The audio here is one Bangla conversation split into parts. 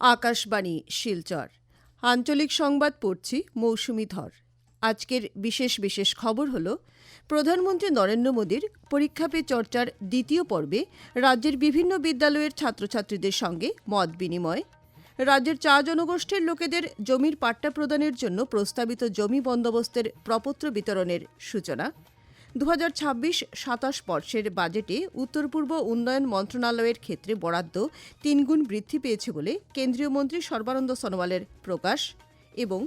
আকাশবাণী, শিলচর। আঞ্চলিক সংবাদ পড়ছি মৌসুমি ধর। আজকের বিশেষ বিশেষ খবর হল, প্রধানমন্ত্রী নরেন্দ্র মোদীর পরীক্ষা পে চর্চার দ্বিতীয় পর্বে রাজ্যের বিভিন্ন বিদ্যালয়ের ছাত্রছাত্রীদের সঙ্গে মত বিনিময়। রাজ্যের চা জনগোষ্ঠীর লোকেদের জমির পাট্টা প্রদানের জন্য প্রস্তাবিত জমি বন্দোবস্তের প্রপত্র বিতরণের সূচনা। দু হাজার ছাব্বিশ সাতাশ বর্ষের বাজেটে উত্তর পূর্ব উন্নয়ন মন্ত্রণালয়ের ক্ষেত্রে বরাদ্দ তিনগুণ বৃদ্ধি পেয়েছে বলে কেন্দ্রীয় মন্ত্রী সর্বানন্দ সোনোয়ালের প্রকাশ এবং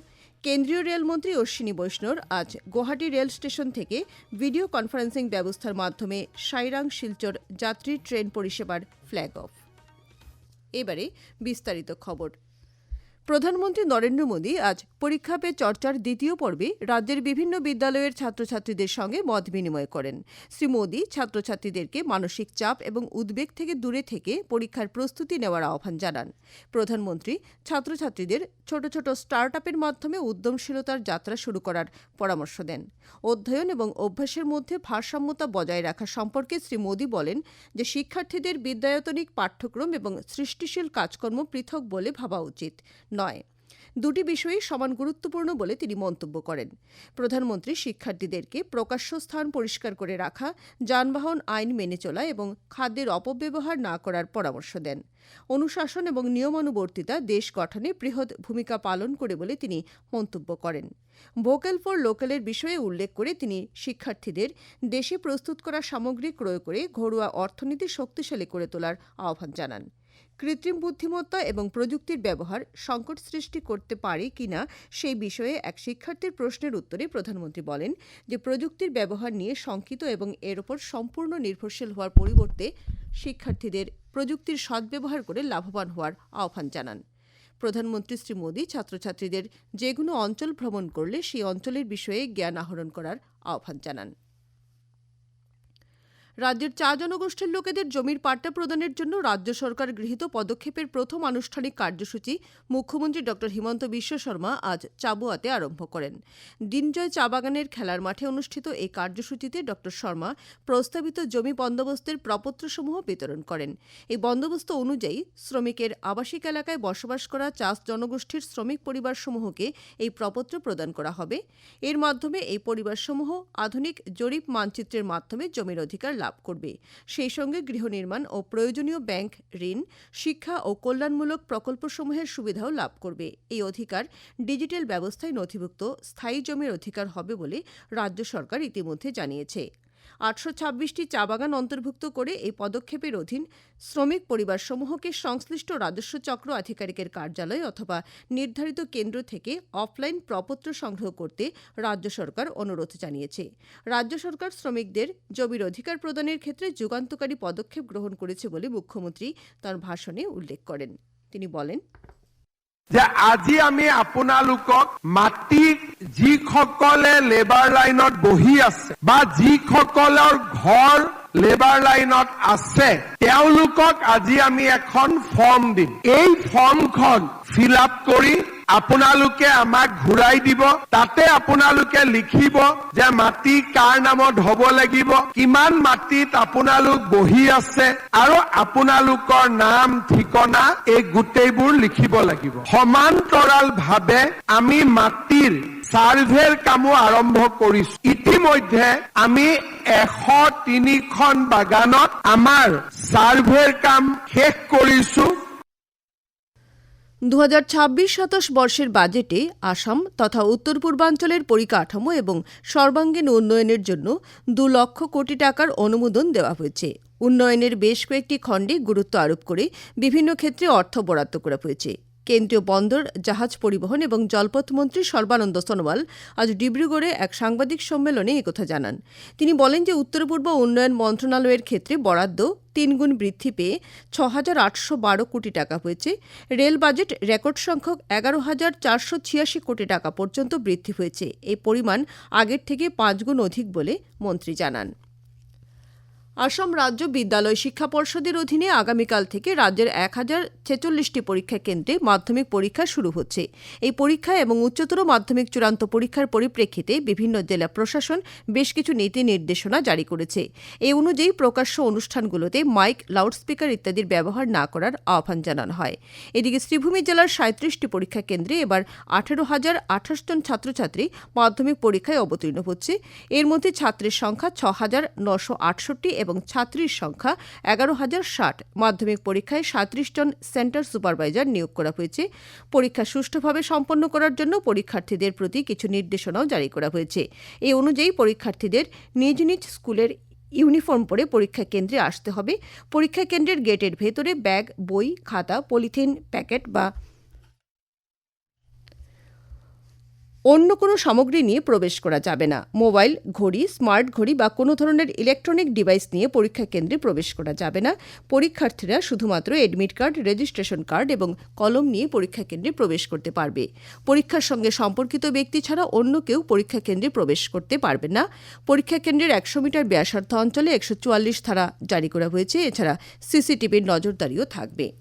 কেন্দ্রীয় রেলমন্ত্রী অশ্বিনী বৈষ্ণব আজ গুয়াহাটি রেল স্টেশন থেকে ভিডিও কনফারেন্সিং ব্যবস্থার মাধ্যমে সাইরাং শিলচর যাত্রী ট্রেন পরিষেবার ফ্ল্যাগ অফ এবারে বিস্তারিত খবর। প্রধানমন্ত্রী নরেন্দ্র মোদী আজ পরীক্ষা পে চর্চার দ্বিতীয় পর্বে রাজ্যের বিভিন্ন বিদ্যালয়ের ছাত্রছাত্রীদের সঙ্গে মত বিনিময় করেন। শ্রী মোদী ছাত্রছাত্রীদেরকে মানসিক চাপ এবং উদ্বেগ থেকে দূরে থেকে পরীক্ষার প্রস্তুতি নেওয়ার আহ্বান জানান। প্রধানমন্ত্রী ছাত্রছাত্রীদের ছোট ছোট স্টার্ট আপের মাধ্যমে উদ্যমশীলতার যাত্রা শুরু করার পরামর্শ দেন। অধ্যয়ন এবং অভ্যাসের মধ্যে ভারসাম্যতা বজায় রাখা সম্পর্কে শ্রী মোদী বলেন যে, শিক্ষার্থীদের বিদ্যায়তনিক পাঠ্যক্রম এবং সৃষ্টিশীল কাজকর্ম পৃথক বলে ভাবা উচিত। নয়। দুটি বিষয়ই সমান গুরুত্বপূর্ণ বলে তিনি মন্তব্য করেন। প্রধানমন্ত্রী শিক্ষার্থীদেরকে প্রকাশ্য স্থান পরিষ্কার করে রাখা, যানবাহন আইন মেনে চলা এবং খাদ্যের অপব্যবহার না করার পরামর্শ দেন। অনুশাসন এবং নিয়মানুবর্তিতা দেশ গঠনে বৃহৎ ভূমিকা পালন করে বলে তিনি মন্তব্য করেন। ভোকাল ফর লোকালের বিষয়ে উল্লেখ করে তিনি শিক্ষার্থীদের দেশে প্রস্তুত করা সামগ্রী ক্রয় করে ঘরোয়া অর্থনীতি শক্তিশালী করে তোলার আহ্বান জানান। কৃত্রিম বুদ্ধিমত্তা এবং প্রযুক্তির ব্যবহার সংকট সৃষ্টি করতে পারে কিনা সেই বিষয়ে এক শিক্ষার্থীর প্রশ্নের উত্তরে প্রধানমন্ত্রী বলেন যে প্রযুক্তির ব্যবহার নিয়ে শঙ্কিত এবং এর ওপর সম্পূর্ণ নির্ভরশীল হওয়ার পরিবর্তে শিক্ষার্থীদের প্রযুক্তির সদ্ব্যবহার করে লাভবান হওয়ার আহ্বান জানান। প্রধানমন্ত্রী শ্রী মোদী ছাত্রছাত্রীদের যে কোনো অঞ্চল ভ্রমণ করলে সেই অঞ্চলের বিষয়ে জ্ঞান আহরণ করার আহ্বান জানান। রাজ্যের চা জনগোষ্ঠীর লোকেদের জমির পাট্টা প্রদানের জন্য রাজ্য সরকার গৃহীত পদক্ষেপের প্রথম আনুষ্ঠানিক কার্যসূচি মুখ্যমন্ত্রী ড হিমন্ত বিশ্ব শর্মা আজ চাবুয়াতে আরম্ভ করেন। দিনজয় চা বাগানের খেলার মাঠে অনুষ্ঠিত এই কার্যসূচিতে ড শর্মা প্রস্তাবিত জমি বন্দোবস্তের প্রপত্রসমূহ বিতরণ করেন। এই বন্দোবস্ত অনুযায়ী শ্রমিকের আবাসিক এলাকায় বসবাস করা চাষ জনগোষ্ঠীর শ্রমিক পরিবারসমূহকে এই প্রপত্র প্রদান করা হবে। এর মাধ্যমে এই পরিবারসমূহ আধুনিক জরিপ মানচিত্রের মাধ্যমে জমির অধিকার লাভ করবে। সেই সঙ্গে গৃহ নির্মাণ ও প্রয়োজনীয় ব্যাংক, ঋণ, শিক্ষা ও কল্যাণমূলক প্রকল্পসমূহের সুবিধাও লাভ করবে। এই অধিকার ডিজিটাল ব্যবস্থায় নথিভুক্ত স্থায়ী জমির অধিকার হবে বলে রাজ্য সরকার ইতিমধ্যে জানিয়েছে। আটশো ছাব্বিশটি চা বাগান অন্তর্ভুক্ত করে এই পদক্ষেপের অধীন শ্রমিক পরিবারসমূহকে সংশ্লিষ্ট রাজস্ব চক্র আধিকারিকের কার্যালয় অথবা নির্ধারিত কেন্দ্র থেকে অফলাইন প্রপত্র সংগ্রহ করতে রাজ্য সরকার অনুরোধ জানিয়েছে। রাজ্য সরকার শ্রমিকদের জমির অধিকার প্রদানের ক্ষেত্রে যুগান্তকারী পদক্ষেপ গ্রহণ করেছে বলে মুখ্যমন্ত্রী তার ভাষণে উল্লেখ করেন। তিনি বলেন, যে আজি আমি আপোনালোকক মাটি যিসকলে লেবাৰ লাইনত বহি আছে বা যিসকলৰ ঘৰ লেবাৰ লাইনত আছে তেওঁলোকক আজি আমি এখন ফৰ্ম দিম। এই ফৰ্মখন ফিল আপ কৰি আপোনালোকে আমাক ঘূৰাই দিব। তাতে আপোনালোকে লিখিব যে মাটি কাৰ নামত হ'ব লাগিব কিমান মাটিত আপোনালোক বহি আছে আৰু আপোনালোকৰ নাম ঠিকনা এই গোটেইবোৰ লিখিব লাগিব। সমান্তৰাল ভাৱে আমি মাটিৰ ছাৰ্ভেৰ কামো আৰম্ভ কৰিছো। ইতিমধ্যে আমি এশ তিনিখন বাগানত আমাৰ ছাৰ্ভেৰ কাম শেষ কৰিছো। দু হাজার সাতাশ বর্ষের বাজেটে আসাম তথা উত্তর পূর্বাঞ্চলের পরিকাঠামো এবং সর্বাঙ্গীন উন্নয়নের জন্য দু লক্ষ কোটি টাকার অনুমোদন দেওয়া হয়েছে। উন্নয়নের বেশ কয়েকটি খণ্ডে গুরুত্ব আরোপ করে বিভিন্ন ক্ষেত্রে অর্থ বরাদ্দ করা হয়েছে। কেন্দ্রীয় বন্দর, জাহাজ পরিবহন এবং জলপথ মন্ত্রী সর্বানন্দ সোনোয়াল আজ ডিব্রুগড়ে এক সাংবাদিক সম্মেলনে একথা জানান। তিনি বলেন যে উত্তর পূর্ব উন্নয়ন মন্ত্রণালয়ের ক্ষেত্রে বরাদ্দ তিনগুণ বৃদ্ধি পেয়ে ছ হাজার আটশো বারো কোটি টাকা হয়েছে। রেল বাজেট রেকর্ড সংখ্যক এগারো হাজার চারশো ছিয়াশি কোটি টাকা পর্যন্ত বৃদ্ধি হয়েছে। এই পরিমাণ আগের থেকে পাঁচগুণ অধিক বলে মন্ত্রী জানান। আসাম রাজ্য বিদ্যালয় শিক্ষা পর্ষদের অধীনে আগামীকাল থেকে রাজ্যের এক হাজার ছেচল্লিশটি পরীক্ষা কেন্দ্রে মাধ্যমিক পরীক্ষা শুরু হচ্ছে। এই পরীক্ষা এবং উচ্চতর মাধ্যমিক চূড়ান্ত পরীক্ষার পরিপ্রেক্ষিতে বিভিন্ন জেলা প্রশাসন বেশ কিছু নীতি নির্দেশনা জারি করেছে। এই অনুযায়ী প্রকাশ্য অনুষ্ঠানগুলোতে মাইক, লাউডস্পিকার ইত্যাদির ব্যবহার না করার আহ্বান জানানো হয়। এদিকে শ্রীভূমি জেলার সাঁত্রিশটি পরীক্ষা কেন্দ্রে এবার আঠারো হাজার আঠাশ জন ছাত্রছাত্রী মাধ্যমিক পরীক্ষায় অবতীর্ণ হচ্ছে। এর মধ্যে ছাত্রের সংখ্যা ছ হাজার নশো আটষট্টি এবং ছাত্রীর সংখ্যা এগারো হাজার ষাট। মাধ্যমিক পরীক্ষায় সাঁত্রিশ জন সেন্টার সুপারভাইজার নিয়োগ করা হয়েছে। পরীক্ষা সুষ্ঠুভাবে সম্পন্ন করার জন্য পরীক্ষার্থীদের প্রতি কিছু নির্দেশনাও জারি করা হয়েছে। এই অনুযায়ী পরীক্ষার্থীদের নিজ নিজ স্কুলের ইউনিফর্ম পরে পরীক্ষা কেন্দ্রে আসতে হবে। পরীক্ষা কেন্দ্রের গেটের ভেতরে ব্যাগ, বই, খাতা, পলিথিন, প্যাকেট বা অন্য কোনো সামগ্রী নিয়ে প্রবেশ করা যাবে না। মোবাইল, ঘড়ি, স্মার্ট ঘড়ি বা কোনো ধরনের ইলেকট্রনিক ডিভাইস নিয়ে পরীক্ষা কেন্দ্রে প্রবেশ করা যাবে না। পরীক্ষার্থীরা শুধুমাত্র এডমিট কার্ড, রেজিস্ট্রেশন কার্ড এবং কলম নিয়ে পরীক্ষা কেন্দ্রে প্রবেশ করতে পারবে। পরীক্ষার সঙ্গে সম্পর্কিত ব্যক্তি ছাড়া অন্য কেউ পরীক্ষা কেন্দ্রে প্রবেশ করতে পারবে না। পরীক্ষা কেন্দ্রের একশো মিটার ব্যাসার্ধ অঞ্চলে একশো চুয়াল্লিশ ধারা জারি করা হয়েছে। এছাড়া সিসিটিভির নজরদারিও থাকবে।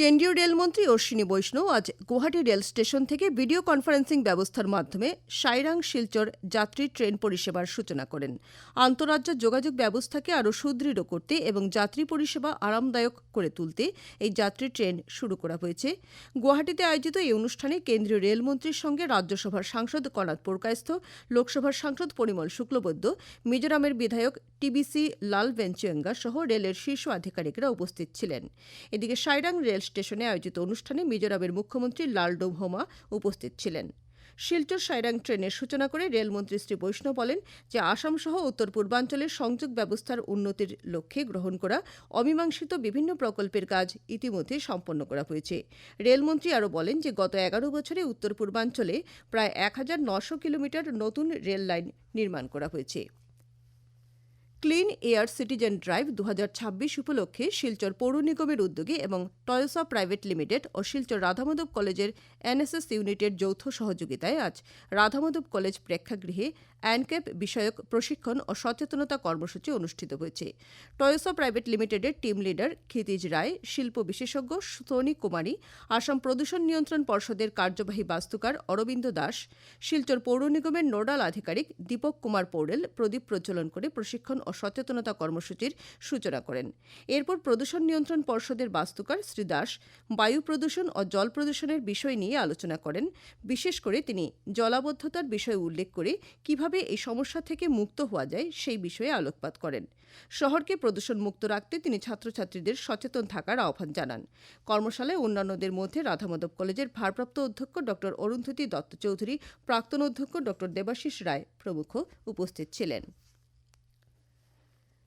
কেন্দ্রীয় রেলমন্ত্রী অশ্বিনী বৈষ্ণব আজ গুয়াহাটি রেল স্টেশন থেকে ভিডিও কনফারেন্সিং ব্যবস্থার মাধ্যমে সাইরাং শিলচর যাত্রী ট্রেন পরিষেবার সূচনা করেন। আন্তরাজ্য যোগাযোগ ব্যবস্থাকে আরও সুদৃঢ় করতে এবং যাত্রী পরিষেবা আরামদায়ক করে তুলতে এই যাত্রী ট্রেন শুরু করা হয়েছে। গুয়াহাটিতে আয়োজিত এই অনুষ্ঠানে কেন্দ্রীয় রেলমন্ত্রীর সঙ্গে রাজ্যসভার সাংসদ কনাদ পুরকায়স্থ, লোকসভার সাংসদ পরিমল শুক্লবৈদ্য, মিজোরামের বিধায়ক টিবিসি লাল বেঞ্চুয়েঙ্গা সহ রেলের শীর্ষ আধিকারিকরা উপস্থিত ছিলেন। এদিকে সাইরাং রেল স্টেশনে আয়োজিত অনুষ্ঠানে মিজোরামের মুখ্যমন্ত্রী লালডোম হোমা উপস্থিত ছিলেন। শিলচর সাইরাং ট্রেনের সূচনা করে রেলমন্ত্রী শ্রী বৈষ্ণব বলেন যে আসাম সহ উত্তর পূর্বাঞ্চলের সংযোগ ব্যবস্থার উন্নতির লক্ষ্যে গ্রহণ করা অমীমাংসিত বিভিন্ন প্রকল্পের কাজ ইতিমধ্যে সম্পন্ন করা হয়েছে। রেলমন্ত্রী আরও বলেন যে, গত এগারো বছরে উত্তর পূর্বাঞ্চলে প্রায় এক হাজার নশো কিলোমিটার নতুন রেল লাইন নির্মাণ করা হয়েছে। ক্লিন এয়ার সিটিজেন ড্রাইভ দু হাজার ছাব্বিশ উপলক্ষে শিলচর পৌর নিগমের উদ্যোগে এবং টয়োসা প্রাইভেট লিমিটেড ও শিলচর রাধামাধব কলেজের এনএসএস ইউনিটের যৌথ সহযোগিতায় আজ রাধামাধব কলেজ প্রেক্ষাগৃহে অ্যানক্যাপ বিষয়ক প্রশিক্ষণ ও সচেতনতা কর্মসূচি অনুষ্ঠিত হয়েছে। টয়োসা প্রাইভেট লিমিটেডের টিম লিডার ক্ষিতিজ রায়, শিল্প বিশেষজ্ঞ সোনি কুমারী, আসাম প্রদূষণ নিয়ন্ত্রণ পর্ষদের কার্যবাহী বাস্তুকার অরবিন্দ দাস, শিলচর পৌর নিগমের নোডাল আধিকারিক দীপক কুমার পৌড়েল প্রদীপ প্রজ্বলন করে প্রশিক্ষণ ও সচেতনতা কর্মসূচির সূচনা করেন। এরপর প্রদূষণ নিয়ন্ত্রণ পর্ষদের বাস্তুকার শ্রী দাস বায়ু প্রদূষণ ও জল প্রদূষণের বিষয় নিয়ে আলোচনা করেন। বিশেষ করে তিনি জলাবদ্ধতার বিষয়ে উল্লেখ করে কীভাবে এই সমস্যা থেকে মুক্ত হওয়া যায় সেই বিষয়ে আলোকপাত করেন। শহরকে প্রদূষণ মুক্ত রাখতে তিনি ছাত্রছাত্রীদের সচেতন থাকার আহ্বান জানান। কর্মশালায় অন্যান্যদের মধ্যে রাধামাধব কলেজের ভারপ্রাপ্ত অধ্যক্ষ ড অরুন্ধতী দত্ত চৌধুরী, প্রাক্তন অধ্যক্ষ ড দেবাশিস রায় প্রমুখ উপস্থিত ছিলেন।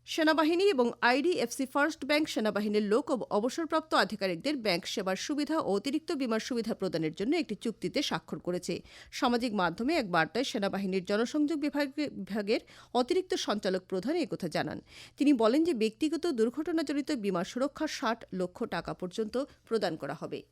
সেনাবাহিনী এবং আইডিএফসি ফার্স্ট ব্যাংক সেনাবাহিনীর লোক ও অবসরপ্রাপ্ত আধিকারিকদের ব্যাংক সেবার সুবিধা ও অতিরিক্ত বিমার সুবিধা প্রদানের জন্য একটি চুক্তিতে স্বাক্ষর করেছে। সামাজিক মাধ্যমে এক বার্তায় সেনাবাহিনীর জনসংযোগ বিভাগে- বিভাগের অতিরিক্ত সঞ্চালক প্রধান একথা জানান। তিনি বলেন যে ব্যক্তিগত দুর্ঘটনাজনিত বিমা সুরক্ষা ষাট লক্ষ টাকা পর্যন্ত প্রদান করা হবে।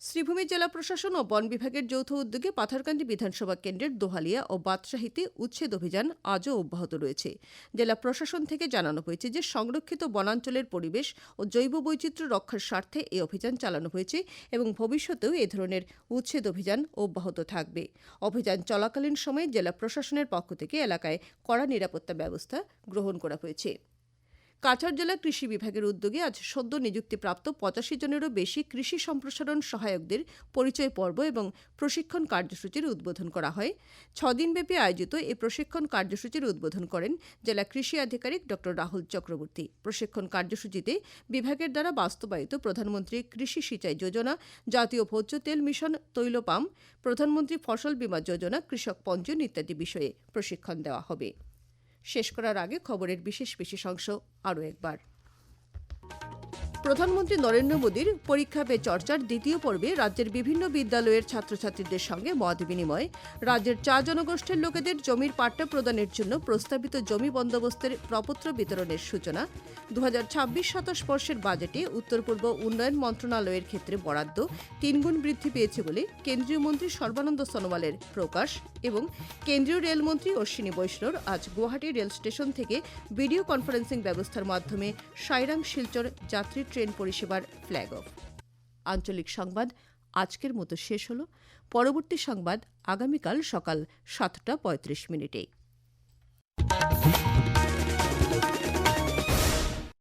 শ্রীভূমি জেলা প্রশাসন ও বন বিভাগের যৌথ উদ্যোগে পাথারকান্দি বিধানসভা কেন্দ্রের দোহালিয়া ও বাদশাহীতে উচ্ছেদ অভিযান আজও অব্যাহত রয়েছে। জেলা প্রশাসন থেকে জানানো হয়েছে যে, সংরক্ষিত বনাঞ্চলের পরিবেশ ও জৈব বৈচিত্র্য রক্ষার স্বার্থে এই অভিযান চালানো হয়েছে এবং ভবিষ্যতেও এ ধরনের উচ্ছেদ অভিযান অব্যাহত থাকবে। অভিযান চলাকালীন সময়ে জেলা প্রশাসনের পক্ষ থেকে এলাকায় কড়া নিরাপত্তা ব্যবস্থা গ্রহণ করা হয়েছে। কাছাড় জেলা কৃষি বিভাগের উদ্যোগে আজ সদ্য নিযুক্তিপ্রাপ্ত পঁচাশি জনেরও বেশি কৃষি সম্প্রসারণ সহায়কদের পরিচয় পর্ব এবং প্রশিক্ষণ কার্যসূচির উদ্বোধন করা হয়। ছদিনব্যাপী আয়োজিত এই প্রশিক্ষণ কার্যসূচির উদ্বোধন করেন জেলা কৃষি আধিকারিক ড. রাহুল চক্রবর্তী। প্রশিক্ষণ কার্যসূচিতে বিভাগের দ্বারা বাস্তবায়িত প্রধানমন্ত্রী কৃষি সিঁচাই যোজনা, জাতীয় ভোজ্য তেল মিশন, তৈল পাম্প, প্রধানমন্ত্রী ফসল বীমা যোজনা, কৃষক পঞ্জীয়ন ইত্যাদি বিষয়ে প্রশিক্ষণ দেওয়া হবে। শেষ করার আগে খবরের বিশেষ বিশেষ অংশ আরও একবার। প্রধানমন্ত্রী নরেন্দ্র মোদীর পরীক্ষা পে চর্চার দ্বিতীয় পর্বে রাজ্যের বিভিন্ন বিদ্যালয়ের ছাত্রছাত্রীদের সঙ্গে মত বিনিময়। রাজ্যের চা জনগোষ্ঠীর লোকেদের জমির পাট্টা প্রদানের জন্য প্রস্তাবিত জমি বন্দোবস্তের প্রপত্র বিতরণের সূচনা। দু হাজার ছাব্বিশ সাতাশ বর্ষের বাজেটে উত্তর পূর্ব উন্নয়ন মন্ত্রণালয়ের ক্ষেত্রে বরাদ্দ তিনগুণ বৃদ্ধি পেয়েছে বলে কেন্দ্রীয় মন্ত্রী সর্বানন্দ সোনোয়ালের প্রকাশ এবং কেন্দ্রীয় রেলমন্ত্রী অশ্বিনী বৈষ্ণব আজ গুয়াহাটি রেল স্টেশন থেকে ভিডিও কনফারেন্সিং ব্যবস্থার মাধ্যমে সাইরাং শিলচর যাত্রী ট্রেন পরিষেবার ফ্ল্যাগ অফ আঞ্চলিক সংবাদ আজকের মতো শেষ হল। পরবর্তী সংবাদ আগামীকাল সকাল সাতটা পঁয়ত্রিশ মিনিটে